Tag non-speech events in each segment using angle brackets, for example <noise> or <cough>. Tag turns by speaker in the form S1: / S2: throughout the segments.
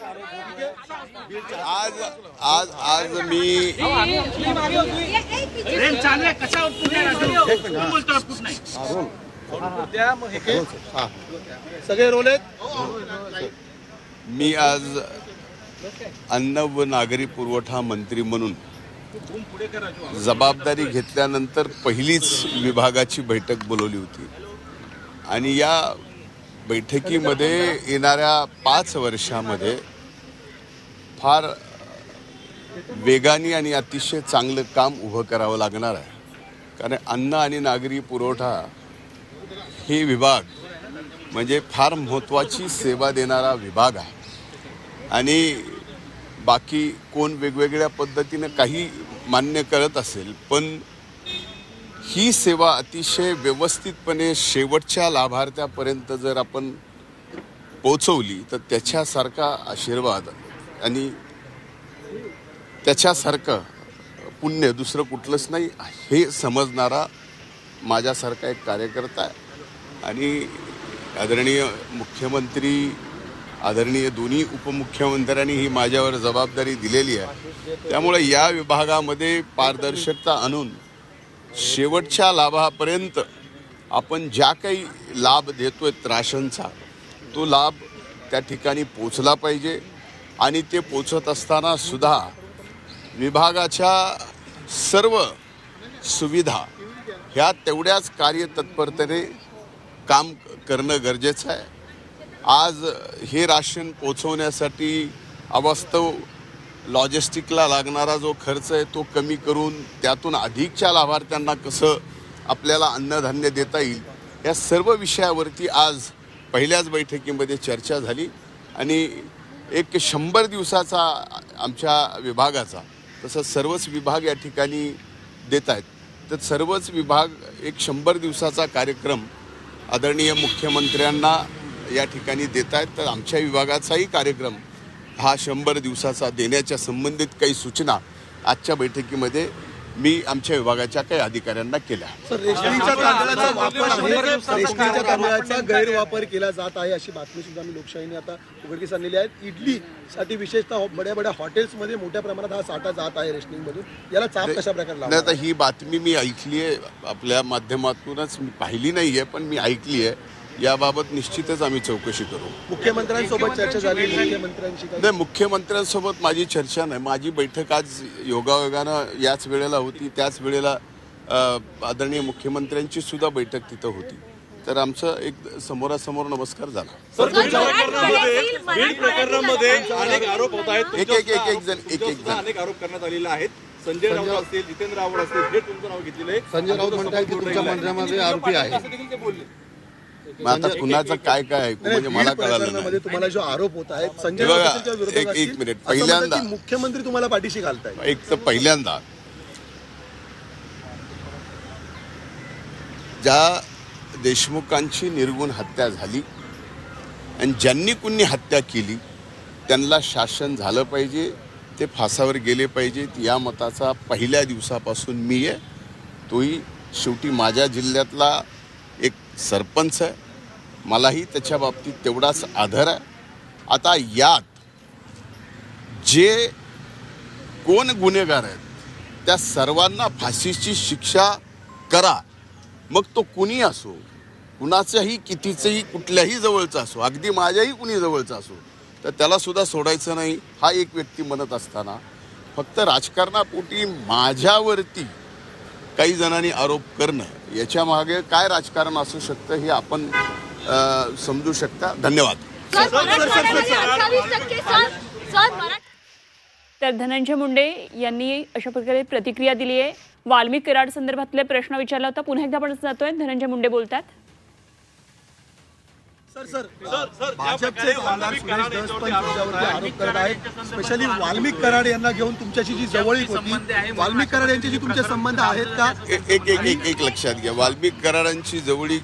S1: आज आज आज मी
S2: सगळे रोल आहेत?
S1: मी आज अन्न व नागरी पुरवठा मंत्री म्हणून जबाबदारी घेतल्यानंतर पहिलीच विभागाची बैठक बोलवली होती. आणि या बैठकीमध्ये येणाऱ्या पाच वर्षामध्ये फार वेगाने आणि अतिशय चांगलं काम उभं करावं लागणार आहे. कारण अन्न आणि नागरी पुरवठा हे विभाग म्हणजे फार महत्त्वाची सेवा देणारा विभाग आहे. आणि बाकी कोण वेगवेगळ्या पद्धतीनं काही मान्य करत असेल पण ही सेवा अतिशय व्यवस्थितपणे शेवटच्या लाभार्थ्यापर्यंत जर आपण पोचवली तर त्याच्यासारखा आशीर्वाद आणि त्याच्यासारखं पुण्य दुसरं कुठलंच नाही हे समजणारा माझ्यासारखा एक कार्यकर्ता आहे. आणि आदरणीय मुख्यमंत्री आदरणीय दोन्ही उपमुख्यमंत्र्यांनी ही माझ्यावर जबाबदारी दिलेली आहे. त्यामुळे या विभागामध्ये पारदर्शकता आणून शेवटच्या लाभापर्यंत आपण ज्या काही लाभ देतोय राशनचा तो लाभ त्या ठिकाणी पोचला पाहिजे आणि ते पोचत असताना सुद्धा विभागाच्या सर्व सुविधा ह्या तेवढ्याच कार्यतत्परतेने काम करणं गरजेचं आहे. आज हे राशन पोचवण्यासाठी अवास्तव लॉजिस्टिकला लागणारा जो खर्च आहे तो कमी करून त्यातून अधिकच्या लाभार्थ्यांना कसं आपल्याला अन्नधान्य देता येईल या सर्व विषयावरती आज पहिल्याच बैठकीमध्ये चर्चा झाली. आणि एक शंभर दिवसाचा आमच्या विभागाचा तसं सर्वच विभाग या ठिकाणी देत आहेत. तर सर्वच विभाग एक शंभर दिवसाचा कार्यक्रम आदरणीय मुख्यमंत्र्यांना या ठिकाणी देत आहेत. तर आमच्या विभागाचाही कार्यक्रम हा शंभर दिवसाचा देण्याच्या संबंधित काही सूचना आजच्या बैठकीमध्ये मी आमच्या विभागाच्या काही अधिकाऱ्यांना केल्या.
S2: तांदळाचा गैरवापर केला जात आहे अशी बातमी सुद्धा मी लोकशाहीने आता उघडकीस आणलेली आहे. इडलीसाठी विशेषतः बड्या बड्या हॉटेल्समध्ये मोठ्या प्रमाणात हा साठा जात आहे रेशनिंगमधून याला चाप कशा प्रकारे
S1: आता ही बातमी मी ऐकली आहे आपल्या माध्यमातूनच मी पाहिली नाही आहे पण मी ऐकली आहे याबाबत निश्चितच आम्ही चौकशी करू.
S2: मुख्यमंत्र्यांसोबत चर्चा झाली मुख्यमंत्र्यांशी
S1: नाही मुख्यमंत्र्यांसोबत माझी चर्चा नाही. माझी बैठक आज योगायोगानं याच वेळेला होती. त्याच वेळेला आदरणीय मुख्यमंत्र्यांची सुद्धा बैठक तिथं होती. तर आमचं एक समोरासमोर नमस्कार झाला.
S3: प्रकरणामध्ये अनेक आरोप होत आहेत.
S1: एक- एक- एक- एक जण- एक- एक जण.
S3: अनेक आरोप करण्यात आलेले आहेत. संजय राऊत असतील जितेंद्र आव्हाड असतील हे तुमचं नाव घेतलेलं आहे.
S4: संजय राऊत म्हणतायत की तुमच्या मंत्र्यामध्ये आरोपी आहे
S3: असं देखील ते बोलले
S1: मग आता कुणाचं काय काय ऐकू म्हणजे मला कळालं नाही.
S2: तुम्हाला जो आरोप होत आहेत संजय
S1: हे बघा,
S2: विरोधात
S1: एक- एक
S2: असतील,
S1: मिनिट.
S2: असं म्हणतात
S1: पहिल्यांदा-
S2: की मुख्यमंत्री तुम्हाला पाठीशी घालतायत.
S1: एक तर पहिल्यांदा ज्या देशमुखांची निर्गुण हत्या झाली आणि ज्यांनी कुणी हत्या केली त्यांना शासन झालं पाहिजे ते फासावर गेले पाहिजेत या मताचा पहिल्या दिवसापासून मी आहे. तोही शेवटी माझ्या जिल्ह्यातला एक सरपंच आहे. मलाही त्याच्या बाबतीत तेवढाच आदर आहे. आता यात जे कोण गुन्हेगार आहेत त्या सर्वांना फाशीची शिक्षा करा. मग तो कुणी असो कुणाचंही कितीचंही कुठल्याही जवळचा असो अगदी माझ्याही कुणी जवळचा असो तर त्याला सुद्धा सोडायचं नाही हा एक व्यक्ती म्हणत असताना. फक्त राजकारणापोटी माझ्यावरती काही जणांनी आरोप करणं याच्या मागे काय राजकारण असू शकतं हे आपण समजू शकता. धन्यवाद.
S5: तर धनंजय मुंडे यांनी अशा प्रकारे प्रतिक्रिया दिली आहे. वाल्मिक कराड संदर्भातले प्रश्न विचारला होता. पुन्हा एकदा आपण जातोय. धनंजय मुंडे बोलतात.
S2: सर सर भाजपचे आमदार सुरेश धस पण तुमच्यावरती आरोप करत आहेत. स्पेशली वाल्मिक कराड यांना घेऊन तुमच्याशी जी जवळीक होती वाल्मिक कराड यांच्याशी तुमचे संबंध आहेत का?
S1: एक एक एक एक लक्षात घ्या. वाल्मिक कराडांची जवळी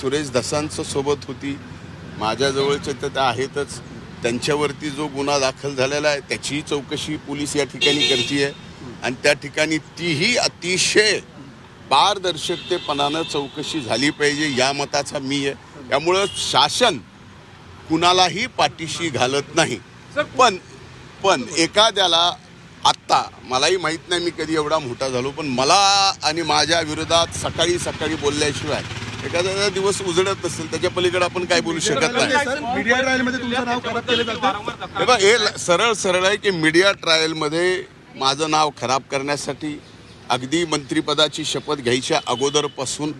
S1: सुरेश धसांचं सोबत होती. माझ्या जवळचे तर त्या आहेतच. त्यांच्यावरती जो गुन्हा दाखल झालेला आहे त्याचीही चौकशी पोलीस या ठिकाणी करते आणि त्या ठिकाणी तीही अतिशय पारदर्शकतेपणानं चौकशी झाली पाहिजे या मताचा मी आहे. त्यामुळं शासन कुणालाही पाठीशी घालत नाही. पण पण एखाद्याला आत्ता मलाही माहीत नाही मी कधी एवढा मोठा झालो पण मला आणि माझ्या विरोधात सकाळी सकाळी बोलल्याशिवाय एखाद्याचा दिवस उजळत नसेल त्याच्या पलीकडे आपण काय बोलू शकत नाही.
S2: सर मीडिया ट्रायलमध्ये तुमचं नाव खराब केलं जातं.
S1: हे सरळ सरळ आहे की मीडिया ट्रायलमध्ये माझं नाव खराब करण्यासाठी अगदी मंत्रिपदाची शपथ घ्यायच्या अगोदरपासून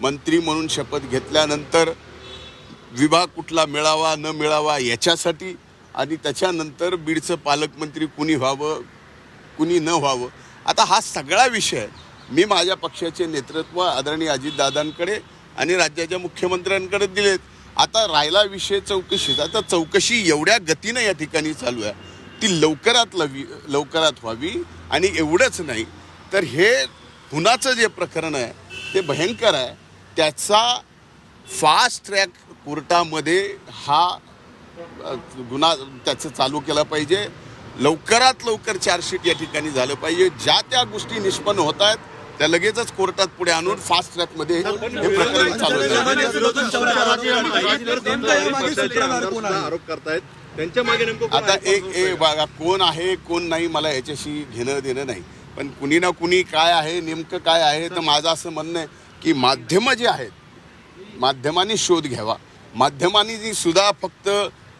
S1: मंत्री म्हणून शपथ घेतल्यानंतर विभाग कुठला मिळावा न मिळावा याच्यासाठी आणि त्याच्यानंतर बीडचं पालकमंत्री कुणी व्हावं कुणी न व्हावं. आता हा सगळा विषय मी माझ्या पक्षाचे नेतृत्व आदरणीय अजितदादांकडे आणि राज्याच्या मुख्यमंत्र्यांकडे दिलेत. आता राहिला विषय चौकशीचा. आता चौकशी एवढ्या गतीनं या ठिकाणी चालू आहे. ती लवकरात लवी लवकरात व्हावी आणि एवढंच नाही. तर हे खुनाचं जे प्रकरण आहे ते भयंकर आहे. त्याचा फास्ट ट्रॅक कोर्टामध्ये हा गुन्हा त्याचं चालू केला पाहिजे. लवकरात लवकर चार्जशीट या ठिकाणी झालं पाहिजे. ज्या त्या गोष्टी निष्पन्न होत आहेत त्या लगेचच कोर्टात पुढे आणून फास्ट ट्रॅकमध्ये हे प्रकरण चालू
S2: आहे?
S3: आरोप करतायत त्यांच्या मागे नेमकं कोण
S1: आता
S3: आहे?
S1: एक एक बघा कोण आहे कोण नाही मला याच्याशी घेणं देणं नाही पण कुणी ना कुणी काय आहे नेमकं काय आहे तर माझं असं म्हणणं आहे की माध्यमं जे आहेत माध्यमांनी शोध घ्यावा माध्यमांनी सुद्धा फक्त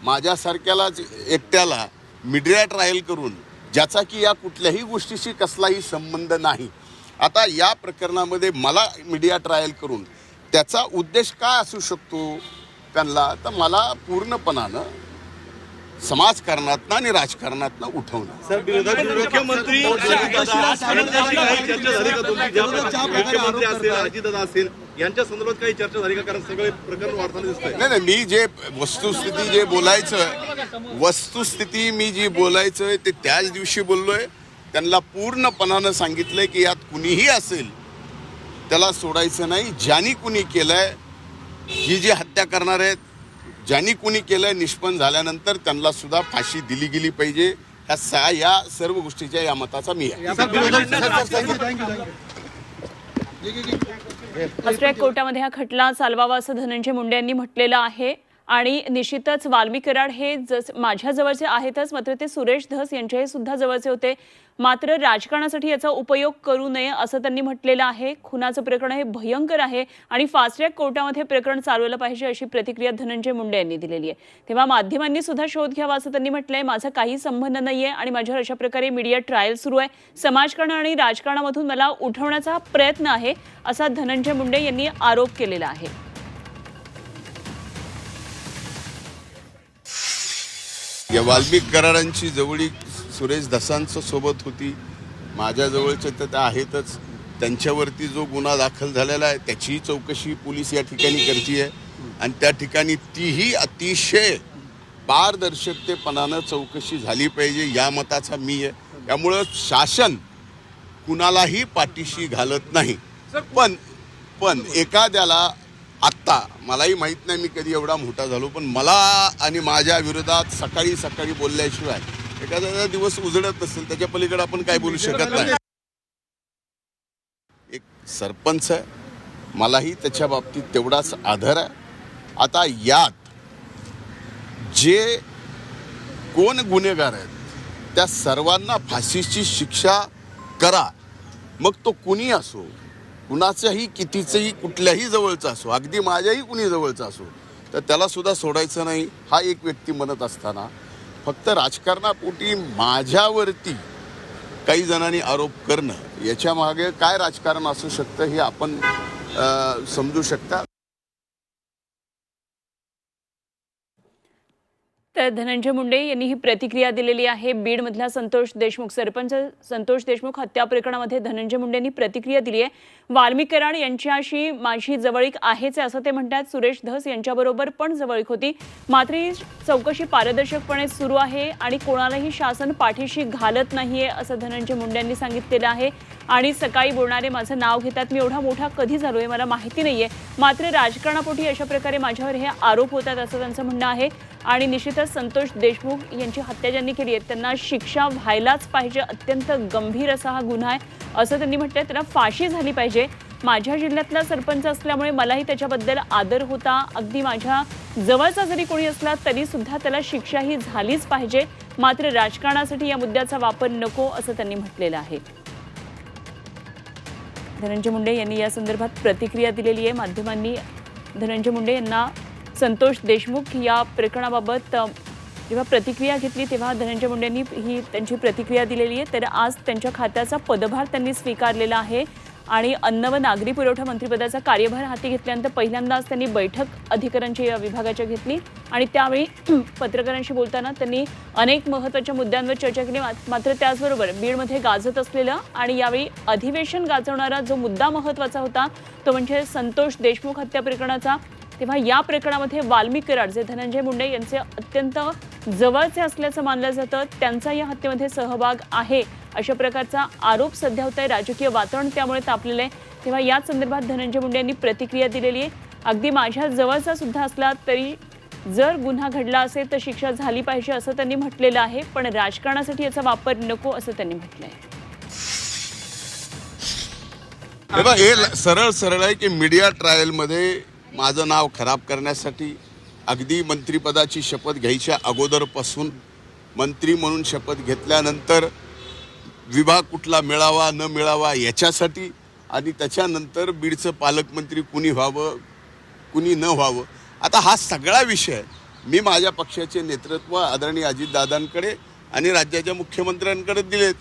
S1: माझ्यासारख्यालाच एकट्याला मीडिया ट्रायल करून ज्याचा की या कुठल्याही गोष्टीशी कसलाही संबंध नाही आता या प्रकरणामध्ये मला मीडिया ट्रायल करून त्याचा उद्देश काय असू शकतो त्यांना? तर मला पूर्णपणानं समाजकारणातनं आणि राजकारणातनं उठवणं.
S3: मुख्यमंत्री असेल यांच्या संदर्भात काही चर्चा झाली का? कारण सगळे प्रकरण वाढताना दिसतंय.
S1: नाही नाही मी जे वस्तुस्थिती जे बोलायचं वस्तुस्थिती मी जी बोलायचं ते त्याच दिवशी बोललोय. त्यांना पूर्णपणानं सांगितलंय की यात कुणीही असेल त्याला सोडायचं नाही. ज्यांनी कुणी केलंय ही जी हत्या करणार आहेत ज्यांनी कुणी केलंय निष्पन्न झाल्यानंतर त्यांना सुद्धा फाशी दिली गेली पाहिजे. ह्या सा या सर्व गोष्टीच्या या मताचा मी आहे.
S5: कोर्टामध्ये हा खटला चालवावा असं धनंजय मुंडे यांनी म्हटलेलं आहे. आणि निश्चितच वाल्मिक कराड हे जस माझ्या जवळचे आहेतच मात्र ते सुरेश धस यांच्याही सुद्धा जवळचे होते. मात्र राजकारणासाठी याचा उपयोग करू नये असं त्यांनी म्हटलेलं आहे. खुनाचं प्रकरण हे भयंकर आहे आणि फास्ट ट्रॅक कोर्टामध्ये प्रकरण चालवलं पाहिजे अशी प्रतिक्रिया धनंजय मुंडे यांनी दिलेली आहे. तेव्हा माध्यमांनी सुद्धा शोध घ्यावा असं त्यांनी म्हटलंय. माझा काही संबंध नाहीये आणि माझ्यावर अशा प्रकारे मीडिया ट्रायल सुरू आहे. समाजकारण आणि राजकारणामधून मला उठवण्याचा प्रयत्न आहे असा धनंजय मुंडे यांनी आरोप केलेला आहे.
S1: या वाल्मिक करारांची जवळीक सुरेश धसांचं सोबत होती. माझ्या जवळचे तर त्या आहेतच. त्यांच्यावरती जो गुन्हा दाखल झालेला आहे त्याचीही चौकशी पोलीस या ठिकाणी करते आणि त्या ठिकाणी तीही अतिशय पारदर्शकतेपणानं चौकशी झाली पाहिजे या मताचा मी आहे. त्यामुळं शासन कुणालाही पाठीशी घालत नाही. पण पण एखाद्याला आत्ता मलाही माहीत नाही मी कधी एवढा मोठा झालो पण मला आणि माझ्या विरोधात सकाळी सकाळी बोलल्याशिवाय एखादा दिवस उजळत नसेल त्याच्या पलीकडे आपण काय बोलू शकत नाही. एक सरपंच आहे मलाही त्याच्या बाबतीत तेवढाच आधार आहे. आता यात जे कोण गुन्हेगार आहेत त्या सर्वांना फाशीची शिक्षा करा. मग तो कुणी असो कुणाच्याही कितीचंही कुठल्याही जवळचा असो अगदी माझ्याही कुणी जवळचा असो तर त्याला सुद्धा सोडायचं नाही हा एक व्यक्ती म्हणत असताना फक्त राजकारणापोटी माझ्यावरती काही जणांनी आरोप करणं याच्या मागे काय राजकारण असू शकतं हे आपण समजू शकता.
S5: तर धनंजय मुंडे यांनी ही प्रतिक्रिया दिलेली आहे. बीडमधल्या संतोष देशमुख सरपंच संतोष देशमुख हत्या प्रकरणामध्ये धनंजय मुंडे यांनी प्रतिक्रिया दिली आहे. वाल्मिक कराड यांच्याशी माझी जवळीक आहेच आहे असं ते म्हणतात. सुरेश धस यांच्याबरोबर पण जवळीक होती. मात्र ही चौकशी पारदर्शकपणे सुरू आहे आणि कोणालाही शासन पाठीशी घालत नाहीये असं धनंजय मुंडे यांनी सांगितलेलं आहे. आणि सकाळी बोलणारे माझं नाव घेतात. मी एवढा मोठा कधी झालो आहे मला माहिती नाही आहे मात्र राजकारणापोटी अशा प्रकारे माझ्यावर हे आरोप होतात असं त्यांचं म्हणणं आहे. आणि निश्चितच संतोष देशमुख यांची हत्या ज्यांनी केली आहे त्यांना शिक्षा व्हायलाच पाहिजे. अत्यंत गंभीर असा हा गुन्हा आहे. असं त्यांनी म्हटलंय. त्यांना फाशी झाली पाहिजे. माझ्या जिल्ह्यातला सरपंच असल्यामुळे मलाही त्याच्याबद्दल आदर होता. अगदी माझ्या जवळचा जरी कोणी असला तरी सुद्धा त्याला शिक्षा ही झालीच पाहिजे. मात्र राजकारणासाठी या मुद्द्याचा वापर नको असं त्यांनी म्हटलेलं आहे. धनंजय मुंडे यांनी या संदर्भात प्रतिक्रिया दिलेली आहे. माध्यमांनी धनंजय मुंडे यांना संतोष देशमुख या प्रकरणाबाबत जेव्हा प्रतिक्रिया घेतली तेव्हा धनंजय मुंडेंनी ही त्यांची प्रतिक्रिया दिलेली आहे. तर आज त्यांच्या खात्याचा पदभार त्यांनी स्वीकारलेला आहे. आणि अन्न व नागरी पुरवठा मंत्रिपदाचा कार्यभार हाती घेतल्यानंतर पहिल्यांदाच त्यांनी बैठक अधिकाऱ्यांची या विभागाच्या घेतली. आणि त्यावेळी <clears throat> पत्रकारांशी बोलताना त्यांनी अनेक महत्त्वाच्या मुद्द्यांवर चर्चा केली. मा- मात्र त्याचबरोबर बीडमध्ये गाजत असलेलं आणि यावेळी अधिवेशन गाजवणारा जो मुद्दा महत्त्वाचा होता तो म्हणजे संतोष देशमुख हत्या प्रकरणाचा. तेव्हा या प्रकरणामध्ये वाल्मिक कराड जे धनंजय मुंडे यांचे अत्यंत जवळचे असल्याचं मानलं जातं. त्यांचा या हत्येमध्ये सहभाग आहे. अशा प्रकारचा आरोप सध्या होत आहे राजकीय वातावरण त्यामुळे तापलेलं आहे. तेव्हा याच संदर्भात धनंजय मुंडे यांनी प्रतिक्रिया दिलेली आहे. अगदी माझ्या जवळचा सुद्धा असला तरी जर गुन्हा घडला असेल तर शिक्षा झाली पाहिजे असं त्यांनी म्हटलेलं आहे. पण राजकारणासाठी याचा वापर नको असं त्यांनी म्हटलं आहे
S1: हे सरळ सरळ आहे की मीडिया ट्रायलमध्ये माझं नाव खराब करण्यासाठी अगदी मंत्रिपदाची शपथ घ्यायच्या अगोदरपासून मंत्री म्हणून शपथ घेतल्यानंतर विभाग कुठला मिळावा न मिळावा याच्यासाठी आणि त्याच्यानंतर बीडचं पालकमंत्री कुणी व्हावं कुणी न व्हावं. आता हा सगळा विषय मी माझ्या पक्षाचे नेतृत्व आदरणीय अजितदादांकडे आणि राज्याच्या मुख्यमंत्र्यांकडे दिलेत.